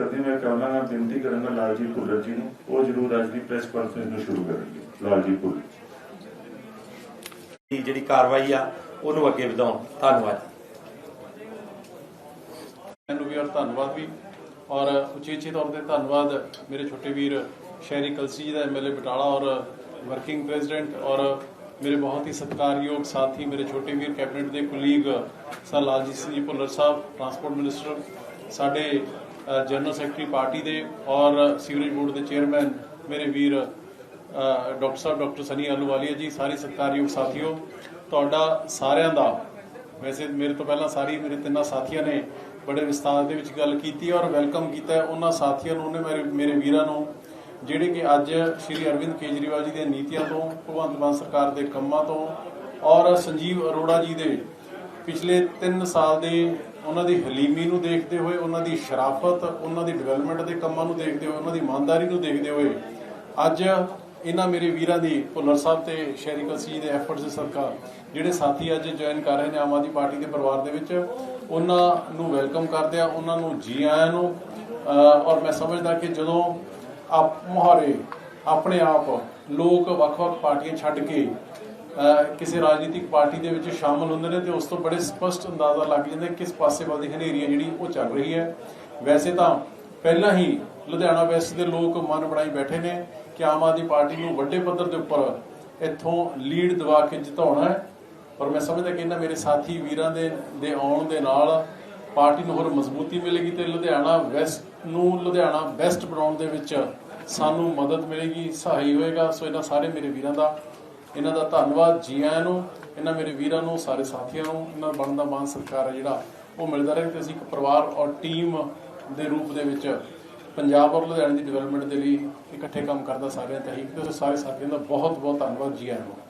ਕਰਦੀ ਮੈਂ ਕਹਾਂਗਾ ਬੇਨਤੀ ਕਰਾਂਗਾ ਲਾਲਜੀਤ ਭੁੱਲਰ ਜੀ ਨੂੰ। ਉਹ ਜ਼ਰੂਰ ਅੱਜ ਦੀ ਪ੍ਰੈਸ ਕਾਨਫਰੰਸ ਨੂੰ ਸ਼ੁਰੂ ਕਰਨਗੇ ਲਾਲਜੀਤ ਭੁੱਲਰ ਦੀ ਜਿਹੜੀ ਕਾਰਵਾਈ ਆ ਉਹਨੂੰ ਅੱਗੇ ਵਧਾਉਣ। ਧੰਨਵਾਦ। ਮੈਨੂੰ ਵੀ ਔਰ ਧੰਨਵਾਦ ਵੀ। ਔਰ ਉਚੇਚੇ ਤੌਰ ਤੇ ਧੰਨਵਾਦ ਮੇਰੇ ਛੋਟੇ ਵੀਰ ਸ਼ਹਿਰੀ ਕਲਸੀ ਜੀ ਦਾ ਐਮਐਲਏ ਬਟਾਲਾ ਔਰ ਵਰਕਿੰਗ ਪ੍ਰੈਜ਼ੀਡੈਂਟ ਔਰ ਮੇਰੇ ਬਹੁਤ ਹੀ ਸਤਿਕਾਰਯੋਗ ਸਾਥੀ, ਮੇਰੇ ਛੋਟੇ ਵੀਰ ਕੈਬਨਿਟ ਦੇ colleague sir Laljit Singh ji Bhullar Sahib transport minister ਸਾਡੇ ਜਨਰਲ ਸੈਕਟਰੀ ਪਾਰਟੀ ਦੇ ਔਰ ਸੀਵਰੇਜ ਬੋਰਡ ਦੇ ਚੇਅਰਮੈਨ ਮੇਰੇ ਵੀਰ ਡਾਕਟਰ ਸਾਹਿਬ, ਡਾਕਟਰ ਸਨੀ ਆਲੂਵਾਲੀਆ ਜੀ, ਸਾਰੇ ਸਤਿਕਾਰਯੋਗ ਸਾਥੀਓ, ਤੁਹਾਡਾ ਸਾਰਿਆਂ ਦਾ, ਵੈਸੇ ਮੇਰੇ ਤੋਂ ਪਹਿਲਾਂ ਸਾਰੀ, ਮੇਰੇ ਤਿੰਨਾਂ ਸਾਥੀਆਂ ਨੇ ਬੜੇ ਵਿਸਤਾਰ ਦੇ ਵਿੱਚ ਗੱਲ ਕੀਤੀ ਔਰ ਵੈਲਕਮ ਕੀਤਾ ਉਹਨਾਂ ਸਾਥੀਆਂ ਨੂੰ ਉਹਨੇ ਮੇਰੇ ਮੇਰੇ ਵੀਰਾਂ ਨੂੰ ਜਿਹੜੇ ਕਿ ਅੱਜ ਸ਼੍ਰੀ ਅਰਵਿੰਦ ਕੇਜਰੀਵਾਲ ਜੀ ਦੀਆਂ ਨੀਤੀਆਂ ਤੋਂ, ਭਗਵੰਤ ਮਾਨ ਸਰਕਾਰ ਦੇ ਕੰਮਾਂ ਤੋਂ ਔਰ ਸੰਜੀਵ ਅਰੋੜਾ ਜੀ ਦੇ ਪਿਛਲੇ 3 ਸਾਲ ਦੇ ਉਹਨਾਂ ਦੀ ਹਲੀਮੀ ਨੂੰ ਦੇਖਦੇ ਹੋਏ, ਉਹਨਾਂ ਦੀ ਸ਼ਰਾਫਤ, ਉਹਨਾਂ ਦੀ ਡਿਵੈਲਪਮੈਂਟ ਦੇ ਕੰਮਾਂ ਨੂੰ ਦੇਖਦੇ ਹੋਏ, ਉਹਨਾਂ ਦੀ ਇਮਾਨਦਾਰੀ ਨੂੰ ਦੇਖਦੇ ਹੋਏ ਅੱਜ ਇਹਨਾਂ ਮੇਰੇ ਵੀਰਾਂ ਦੀ ਭੁੱਲਰ ਸਾਹਿਬ ਤੇ ਸ਼ਹਿਰੀ ਕਲਸੀ ਜੀ ਦੇ ਐਫਰਟਸ ਦੇ ਸਰਕਾਰ ਜਿਹੜੇ ਸਾਥੀ ਅੱਜ ਜੁਆਇਨ ਕਰ ਰਹੇ ਨੇ ਆਮ ਆਦਮੀ ਪਾਰਟੀ ਦੇ ਪਰਿਵਾਰ ਦੇ ਵਿੱਚ, ਉਹਨਾਂ ਨੂੰ ਵੈਲਕਮ ਕਰਦੇ ਆ ਉਹਨਾਂ ਨੂੰ ਜੀ ਆਇਆਂ ਨੂੰ ਔਰ ਮੈਂ ਸਮਝਦਾ ਕਿ ਜਦੋਂ ਆਪ ਮੁਹਾਰੇ, ਆਪਣੇ ਆਪ ਲੋਕ ਵੱਖ-ਵੱਖ ਪਾਰਟੀਆਂ ਛੱਡ ਕੇ ਕਿਸੇ ਰਾਜਨੀਤਿਕ ਪਾਰਟੀ ਦੇ ਵਿੱਚ ਸ਼ਾਮਲ ਹੁੰਦੇ ਨੇ ਤੇ ਉਸ ਤੋਂ ਬੜੇ ਸਪਸ਼ਟ ਅੰਦਾਜ਼ਾ ਲੱਗ ਜਾਂਦਾ ਕਿਸ ਪਾਸੇ ਵੱਲ ਦੀ ਹਨੇਰੀ ਹੈ ਜਿਹੜੀ ਉਹ ਚੱਲ ਰਹੀ ਹੈ। ਵੈਸੇ ਤਾਂ ਪਹਿਲਾਂ ਹੀ ਲੁਧਿਆਣਾ ਵੈਸਟ ਦੇ ਲੋਕ ਮਨ ਬਣਾਈ ਬੈਠੇ ਨੇ ਕਿ ਆਮ ਆਦਮੀ ਪਾਰਟੀ ਨੂੰ ਵੱਡੇ ਪੱਧਰ ਦੇ ਉੱਪਰ ਇੱਥੋਂ ਲੀਡ ਦਿਵਾ ਕੇ ਜਿਤਾਉਣਾ ਹੈ। ਪਰ ਮੈਂ ਸਮਝਦਾ ਕਿ ਇਹਨਾਂ ਮੇਰੇ ਸਾਥੀ ਵੀਰਾਂ ਦੇ ਦੇ ਆਉਣ ਦੇ ਨਾਲ ਪਾਰਟੀ ਨੂੰ ਹੋਰ ਮਜ਼ਬੂਤੀ ਮਿਲੇਗੀ ਤੇ ਲੁਧਿਆਣਾ ਵੈਸਟ ਨੂੰ ਲੁਧਿਆਣਾ ਬੈਸਟ ਬਣਾਉਣ ਦੇ ਵਿੱਚ ਸਾਨੂੰ ਮਦਦ ਮਿਲੇਗੀ, ਸਹਾਈ ਹੋਏਗਾ। ਸੋ ਇਹਨਾਂ ਸਾਰੇ ਮੇਰੇ ਵੀਰਾਂ ਦਾ, ਇਹਨਾਂ ਦਾ ਧੰਨਵਾਦ ਜੀ ਆਇਆਂ ਨੂੰ, ਇਹਨਾਂ ਮੇਰੇ ਵੀਰਾਂ ਨੂੰ, ਸਾਰੇ ਸਾਥੀਆਂ ਨੂੰ, ਇਹਨਾਂ ਦਾ ਬਣਦਾ ਮਾਨ ਸਤਿਕਾਰ ਹੈ ਜਿਹੜਾ ਉਹ ਮਿਲਦਾ ਰਹੇ ਤੇ ਅਸੀਂ ਇੱਕ ਪਰਿਵਾਰ ਔਰ ਟੀਮ ਦੇ ਰੂਪ ਦੇ ਵਿੱਚ ਪੰਜਾਬ ਔਰ ਲੁਧਿਆਣੇ ਦੀ ਡਿਵੈਲਪਮੈਂਟ ਦੇ ਲਈ ਇਕੱਠੇ ਕੰਮ ਕਰਦਾ ਸਾਰਿਆਂ ਤੇ ਹੀ ਤੇ ਸਾਰੇ ਸਾਥੀਆਂ ਦਾ ਬਹੁਤ ਬਹੁਤ ਧੰਨਵਾਦ ਜੀ ਆਇਆਂ ਨੂੰ।